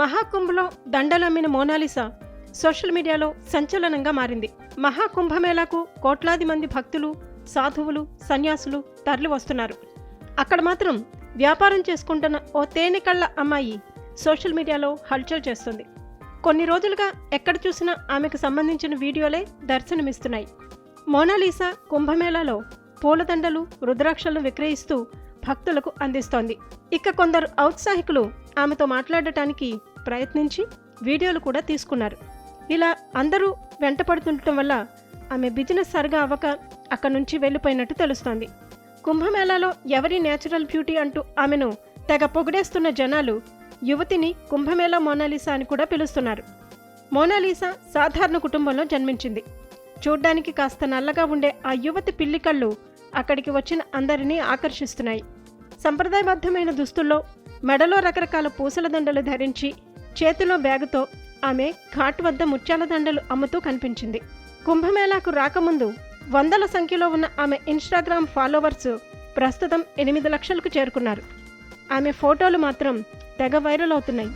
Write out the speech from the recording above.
మహాకుంభలో దండలమ్మిన Mona Lisa social మీడియాలో సంచలనంగా మారింది. మహాకుంభమేళాకు కోట్లాది మంది భక్తులు సాధువులు సన్యాసులు తరలి వస్తున్నారు. అక్కడ మాత్రం వ్యాపారం చేసుకుంటున్న ఓ తేనెకళ్ళ అమ్మాయి సోషల్ మీడియాలో హల్చల్ చేస్తుంది. కొన్ని రోజులుగా ఎక్కడ చూసినా ఆమెకు సంబంధించిన వీడియోలే దర్శనమిస్తున్నాయి. మోనాలీసా కుంభమేళాలో పూలదండలు రుద్రాక్షలను విక్రయిస్తూ భక్తులకు అందిస్తోంది. ఇక కొందరు ఔత్సాహికులు ఆమెతో మాట్లాడటానికి ప్రయత్నించి వీడియోలు కూడా తీసుకున్నారు. ఇలా అందరూ వెంటపడుతుండటం వల్ల ఆమె బిజినెస్ సరిగా అవ్వక అక్కడి నుంచి వెళ్ళిపోయినట్టు తెలుస్తోంది. కుంభమేళాలో ఎవరి నేచురల్ బ్యూటీ అంటూ ఆమెను తెగ పొగిడేస్తున్న జనాలు యువతిని కుంభమేళా మోనాలిసా అని కూడా పిలుస్తున్నారు. మోనాలిసా సాధారణ కుటుంబంలో జన్మించింది. చూడ్డానికి కాస్త నల్లగా ఉండే ఆ యువతి పిల్లికళ్ళు అక్కడికి వచ్చిన అందరినీ ఆకర్షిస్తున్నాయి. సంప్రదాయబద్ధమైన దుస్తుల్లో మెడలో రకరకాల పూసల దండలు ధరించి చేతిలో బ్యాగుతో ఆమె ఘాట్ వద్ద ముత్యాల దండలు అమ్ముతూ కనిపించింది. కుంభమేళాకు రాకముందు వందల సంఖ్యలో ఉన్న ఆమె ఇన్స్టాగ్రామ్ ఫాలోవర్స్ ప్రస్తుతం ఎనిమిది లక్షలకు చేరుకున్నారు. ఆమె ఫోటోలు మాత్రం తెగ వైరల్ అవుతున్నాయి.